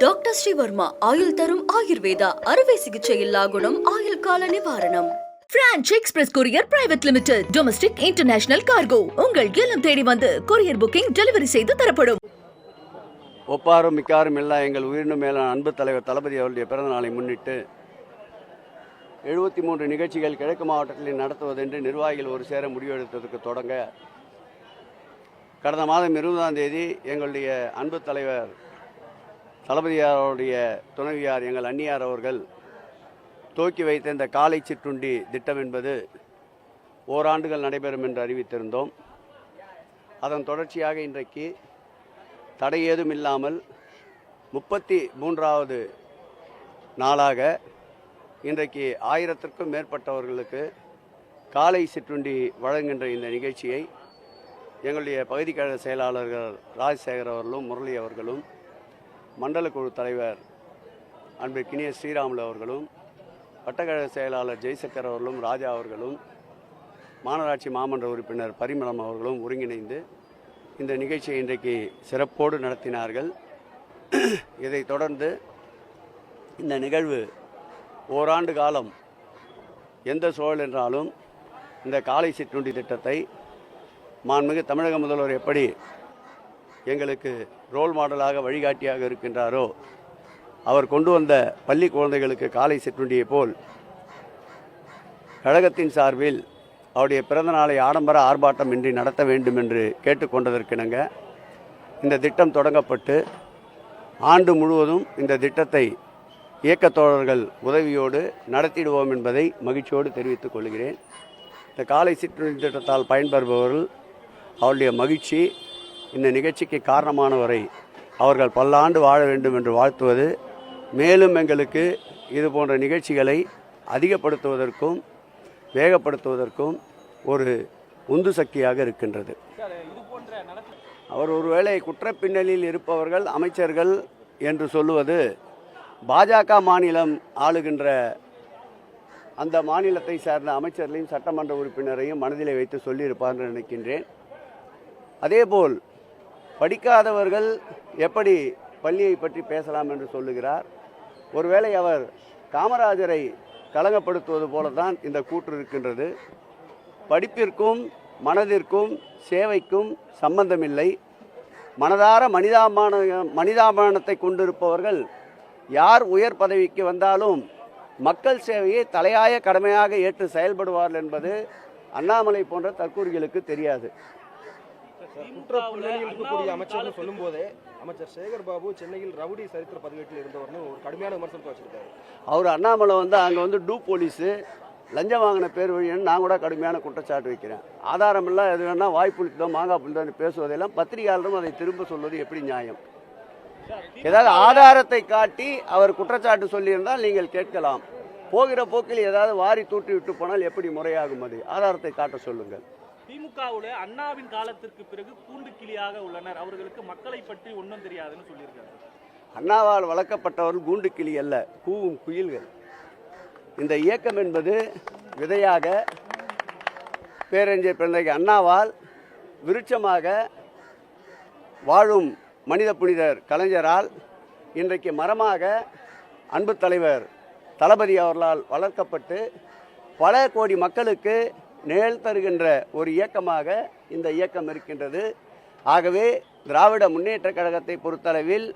Doctor Sreevarma ஆயுள் தரும் ஆயுர்வேதா அறுவை சிகிச்சை இல்லா குணம் ஆயுள் கால நிவாரணம். Franch Express Courier Private Limited domestic international cargo உங்கள் இல்லம் தேடி வந்து கொரியர் புக்கிங் டெலிவரி செய்து தரப்படும். ஒப்பாரும் மிக்காரும் இல்லா எங்கள் உயிரினும் மேலான அன்பு தலைவர் தளபதி அவருடைய பிறந்த நாளை முன்னிட்டு எழுபத்தி மூன்று நிகழ்ச்சிகள் கிழக்கு மாவட்டத்தில் நடத்துவதென்று நிர்வாகிகள் ஒரு சேர முடிவெடுத்ததற்கு தொடங்க கடந்த மாதம் இருபதாம் தேதி எங்களுடைய அன்பு தலைவர் தளபதியாருடைய துணைவியார் எங்கள் அன்னியார் அவர்கள் துவக்கி வைத்த இந்த காலை சிற்றுண்டி திட்டம் என்பது ஓராண்டுகள் நடைபெறும் என்று அறிவித்திருந்தோம். அதன் தொடர்ச்சியாக இன்றைக்கு தடை ஏதும் இல்லாமல் முப்பத்தி மூன்றாவது நாளாக இன்றைக்கு ஆயிரத்திற்கும் மேற்பட்டவர்களுக்கு காலை சிற்றுண்டி வழங்குகின்ற இந்த நிகழ்ச்சியை எங்களுடைய பகுதி கழக செயலாளர்கள் ராஜசேகர் அவர்களும் முரளி அவர்களும் மண்டல குழு தலைவர் அன்பிற்கினிய ஸ்ரீராமுலு அவர்களும் வட்டக்கழக செயலாளர் ஜெய்சங்கர் அவர்களும் ராஜா அவர்களும் மாநகராட்சி மாமன்ற உறுப்பினர் பரிமளம் அவர்களும் ஒருங்கிணைந்து இந்த நிகழ்ச்சியை இன்றைக்கு சிறப்போடு நடத்தினார்கள். இதைத் தொடர்ந்து இந்த நிகழ்வு ஓராண்டு காலம் எந்த சூழல் என்றாலும் இந்த காலை சிற்றுண்டி திட்டத்தை மாண்புமிகு தமிழக முதல்வர் எப்படி எங்களுக்கு ரோல் மாடலாக வழிகாட்டியாக இருக்கின்றாரோ அவர் கொண்டு வந்த பள்ளி குழந்தைகளுக்கு காலை சிற்றுண்டியை போல் கழகத்தின் சார்பில் அவருடைய பிறந்த நாளை ஆடம்பர ஆர்ப்பாட்டமின்றி நடத்த வேண்டும் என்று கேட்டுக்கொண்டதற்கிணங்க இந்த திட்டம் தொடங்கப்பட்டு ஆண்டு முழுவதும் இந்த திட்டத்தை இயக்கத்தோழர்கள் உதவியோடு நடத்திடுவோம் என்பதை மகிழ்ச்சியோடு தெரிவித்துக் கொள்கிறேன். இந்த காலை சிற்றுண்டி திட்டத்தால் பயன்பெறுபவர்கள் அவருடைய மகிழ்ச்சி இந்த நிகழ்ச்சிக்கு காரணமானவரை அவர்கள் பல்லாண்டு வாழ வேண்டும் என்று வாழ்த்துவது மேலும் எங்களுக்கு இது போன்ற நிகழ்ச்சிகளை அதிகப்படுத்துவதற்கும் வேகப்படுத்துவதற்கும் ஒரு உந்து சக்தியாக இருக்கின்றது. அவர் ஒருவேளை குற்றப்பின்னலில் இருப்பவர்கள் அமைச்சர்கள் என்று சொல்லுவது பாஜக மாநிலம் ஆளுகின்ற அந்த மாநிலத்தை சார்ந்த அமைச்சர்களையும் சட்டமன்ற உறுப்பினரையும் மனதிலே வைத்து சொல்லியிருப்பார் என்று நினைக்கின்றேன். அதேபோல் படிக்காதவர்கள் எப்படி பள்ளியை பற்றி பேசலாம் என்று சொல்லுகிறார். ஒருவேளை அவர் காமராஜரை கழகப்படுத்துவது போல தான் இந்த கூற்று இருக்கின்றது. படிப்பிற்கும் மனதிற்கும் சேவைக்கும் சம்பந்தமில்லை. மனதார மனிதாபான மனிதாபானத்தை கொண்டிருப்பவர்கள் யார் உயர் பதவிக்கு வந்தாலும் மக்கள் சேவையை தலையாய கடமையாக ஏற்று செயல்படுவார்கள் என்பது அண்ணாமலை போன்ற தற்கூறிகளுக்கு தெரியாது. குற்ற பின்னணியில் இருக்கக்கூடிய அமைச்சர்னு சொல்லும்போதே அமைச்சர் சேகர் பாபு சென்னையில் ரவுடி சரித்திர பதிவேட்டில் இருந்தவர்னு ஒரு கடுமையான விமர்சனத்தை வச்சிருக்காரு. அவர் அண்ணாமலை வந்து அங்கே வந்து டூ போலீஸு லஞ்சம் வாங்கின பேர் வழின்னு நான் கூட கடுமையான குற்றச்சாட்டு வைக்கிறேன். ஆதாரம் இல்லை எது வேணால் வாய் புளித்தோ மாங்காய் புளித்தோ பேசுவதெல்லாம் பத்திரிகையாளரும் அதை திரும்ப சொல்வது எப்படி நியாயம்? ஏதாவது ஆதாரத்தை காட்டி அவர் குற்றச்சாட்டு சொல்லியிருந்தால் நீங்கள் கேட்கலாம். போகிற போக்கில் ஏதாவது வாரி தூட்டி விட்டு போனால் எப்படி முறையாகும் அது? ஆதாரத்தை காட்ட சொல்லுங்கள். திமுகவுல அண்ணாவின் காலத்திற்கு பிறகு கூண்டு கிளியாக உள்ளனர். அவர்களுக்கு மக்களை பற்றி ஒன்றும் தெரியாதுன்னு சொல்லியிருக்காரு அண்ணாவால் வளர்க்கப்பட்டவர்கள் கூண்டு கிளி அல்ல கூவும் குயில்கள். இந்த இயக்கம் என்பது விதையாக பேரறிஞர் பிறந்தைக்கு அண்ணாவால் விருட்சமாக வாழும் மனித புனிதர் கலைஞரால் இன்றைக்கு மரமாக அன்பு தலைவர் தளபதி அவர்களால் வளர்க்கப்பட்டு பல கோடி மக்களுக்கு நிழல் தருகின்ற ஒரு இயக்கமாக இந்த இயக்கம் இருக்கின்றது. ஆகவே திராவிட முன்னேற்றக் கழகத்தை பொறுத்தளவில்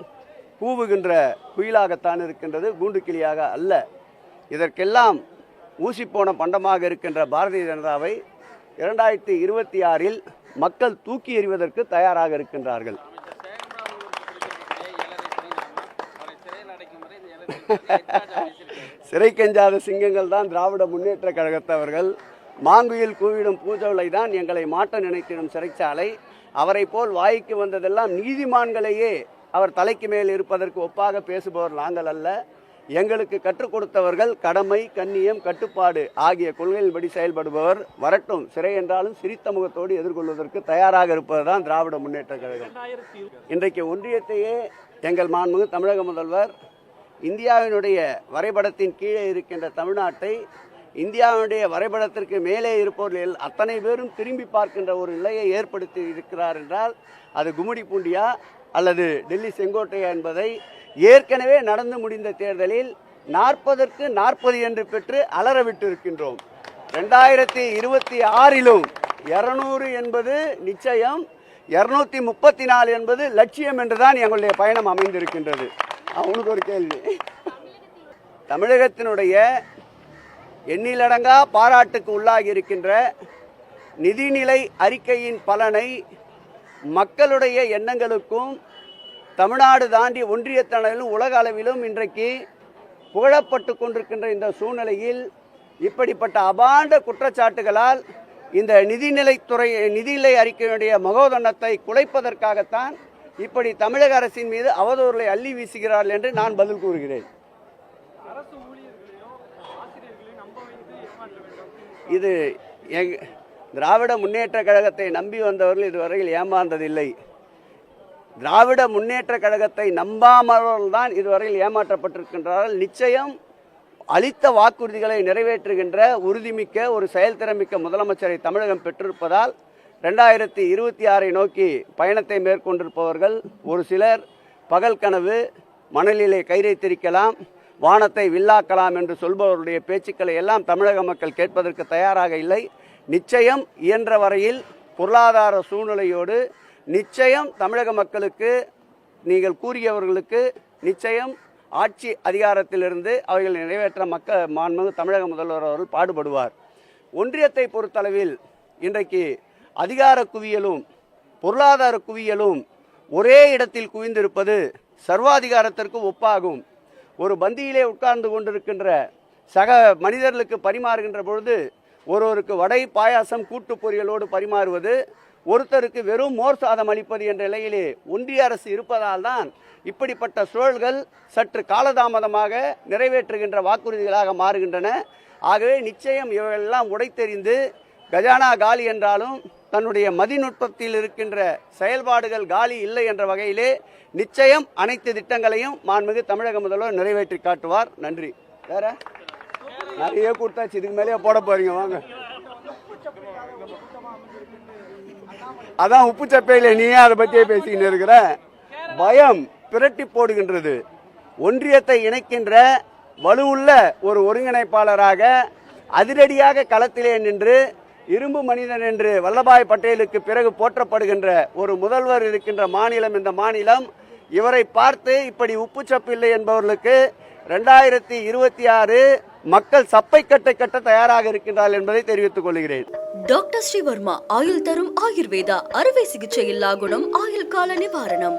கூவுகின்ற குயிலாகத்தான் இருக்கின்றது கூண்டு கிளியாக அல்ல. இதற்கெல்லாம் ஊசிப்போன பண்டமாக இருக்கின்ற பாரதிய ஜனதாவை இரண்டாயிரத்தி இருபத்தி ஆறில் மக்கள் தூக்கி எறிவதற்கு தயாராக இருக்கின்றார்கள். சிறை கெஞ்சாத சிங்கங்கள் தான் திராவிட முன்னேற்ற கழகத்தவர்கள். மாங்குயில் கூவிடும் பூஜை தான் எங்களை மாட்ட நினைத்திடும் சிறைச்சாலை. அவரை போல் வாய்க்கு வந்ததெல்லாம் நீதிமான்களையே அவர் தலைக்கு மேல் இருப்பதற்கு ஒப்பாக பேசுபவர் நாங்கள் அல்ல. எங்களுக்கு கற்றுக் கொடுத்தவர்கள் கடமை கண்ணியம் கட்டுப்பாடு ஆகிய கொள்கையின்படி செயல்படுபவர். வரட்டும் சிறை என்றாலும் சிரித்த முகத்தோடு எதிர்கொள்வதற்கு தயாராக இருப்பதுதான் திராவிட முன்னேற்ற கழகம். இன்றைக்கு ஒன்றியத்தையே எங்கள் மாண்புமிகு தமிழக முதல்வர் இந்தியாவினுடைய வரைபடத்தின் கீழே இருக்கின்ற தமிழ்நாட்டை இந்தியாவினுடைய வரைபடத்திற்கு மேலே இருப்பவர்கள் அத்தனை பேரும் திரும்பி பார்க்கின்ற ஒரு நிலையை ஏற்படுத்தி இருக்கிறார் என்றால் அது கும்மிடி பூண்டியா அல்லது டெல்லி செங்கோட்டையா என்பதை ஏற்கனவே நடந்து முடிந்த தேர்தலில் நாற்பதற்கு நாற்பது என்று பெற்று அலறவிட்டிருக்கின்றோம் இருக்கின்றோம் ரெண்டாயிரத்தி இருபத்தி ஆறிலும் இருநூறு என்பது நிச்சயம் இருநூத்தி முப்பத்தி நாலு என்பது லட்சியம் என்றுதான் எங்களுடைய பயணம் அமைந்திருக்கின்றது. அவனுக்கு ஒரு கேள்வி. தமிழகத்தினுடைய எண்ணிலடங்கா பாராட்டுக்கு உள்ளாகி இருக்கின்ற நிதிநிலை அறிக்கையின் பலனை மக்களுடைய எண்ணங்களுக்கும் தமிழ்நாடு தாண்டி ஒன்றியத்தளவிலும் உலக அளவிலும் இன்றைக்கு புகழப்பட்டு கொண்டிருக்கின்ற இந்த சூழ்நிலையில் இப்படிப்பட்ட அபாண்ட குற்றச்சாட்டுகளால் இந்த நிதிநிலைத்துறை நிதிநிலை அறிக்கையுடைய மகோதண்டத்தை குலைப்பதற்காகத்தான் இப்படி தமிழக அரசின் மீது அவதூறுகளை அள்ளி வீசுகிறார்கள் என்று நான் பதில் கூறுகிறேன். இது எங் திராவிட முன்னேற்ற கழகத்தை நம்பி வந்தவர்கள் இதுவரையில் ஏமாந்ததில்லை. திராவிட முன்னேற்ற கழகத்தை நம்பாமவர்கள் தான் இதுவரையில் ஏமாற்றப்பட்டிருக்கின்றார்கள். நிச்சயம் அளித்த வாக்குறுதிகளை நிறைவேற்றுகின்ற உறுதிமிக்க ஒரு செயல்திறமிக்க முதலமைச்சரை தமிழகம் பெற்றிருப்பதால் ரெண்டாயிரத்தி இருபத்தி ஆறை நோக்கி பயணத்தை மேற்கொண்டிருப்பவர்கள் ஒரு சிலர் பகல் கனவு மணலிலே கைரைத்திருக்கலாம் வானத்தை வில்லாக்கலாம் என்று சொல்பவருடைய பேச்சுக்களை எல்லாம் தமிழக மக்கள் கேட்பதற்கு தயாராக இல்லை. நிச்சயம் இயன்ற வரையில் பொருளாதார சூழ்நிலையோடு நிச்சயம் தமிழக மக்களுக்கு நீங்கள் கூறியவர்களுக்கு நிச்சயம் ஆட்சி அதிகாரத்திலிருந்து அவைகளை நிறைவேற்ற மக்க மாண்பு தமிழக முதல்வர் அவர்கள் பாடுபடுவார். ஒன்றியத்தை பொறுத்தளவில் இன்றைக்கு அதிகார குவியலும் பொருளாதார குவியலும் ஒரே இடத்தில் குவிந்திருப்பது சர்வாதிகாரத்திற்கு ஒப்பாகும். ஒரு பந்தியிலே உட்கார்ந்து கொண்டிருக்கின்ற சக மனிதர்களுக்கு பரிமாறுகின்ற பொழுது ஒருவருக்கு வடை பாயாசம் கூட்டு பொரியலோடு பரிமாறுவது ஒருத்தருக்கு வெறும் மோர் சாதம் அளிப்பது என்ற நிலையிலே ஒன்றிய அரசு இருப்பதால் தான் இப்படிப்பட்ட சூழல்கள் சற்று காலதாமதமாக நிறைவேற்றுகின்ற வாக்குறுதிகளாக மாறுகின்றன. ஆகவே நிச்சயம் இவையெல்லாம் உடைத்தெறிந்து கஜானா காலி என்றாலும் தன்னுடைய மதிநுட்பத்தில் இருக்கின்ற செயல்பாடுகள் காலி இல்லை என்ற வகையிலே நிச்சயம் அனைத்து திட்டங்களையும் மாண்புமிகு தமிழக முதல்வர் நிறைவேற்றி காட்டுவார். நன்றி. வேற? நிறைய கொடுத்தாச்சு. இதுக்கு மேலேயே போட போறீங்க. வாங்க. அதான் உப்பு சப்பையில நீயே அதை பற்றியே பேசிக்கிட்டு இருக்கிற. பயம் பிரட்டி போடுகின்றது. ஒன்றியத்தை இணைக்கின்ற வலுவுள்ள ஒரு ஒருங்கிணைப்பாளராக அதிரடியாக களத்திலே நின்று இரும்பு மனிதன் என்று வல்லபாய் பட்டேலுக்கு பிறகு போற்றப்படுகின்ற ஒரு முதல்வர் இருக்கின்ற மாநிலம் இந்த மாநிலம். இவரை பார்த்து இப்படி உப்புச்சப்பில்லை என்பவர்களுக்கு ரெண்டாயிரத்தி இருபத்தி ஆறு மக்கள் சப்பை கட்டை கட்ட தயாராக இருக்கின்றார்கள் என்பதை தெரிவித்துக் கொள்கிறேன். டாக்டர் ஸ்ரீவர்மா ஆயுள் தரும் ஆயுர்வேதா அறுவை சிகிச்சை இல்லா குணம் ஆயுள் கால நிவாரணம்.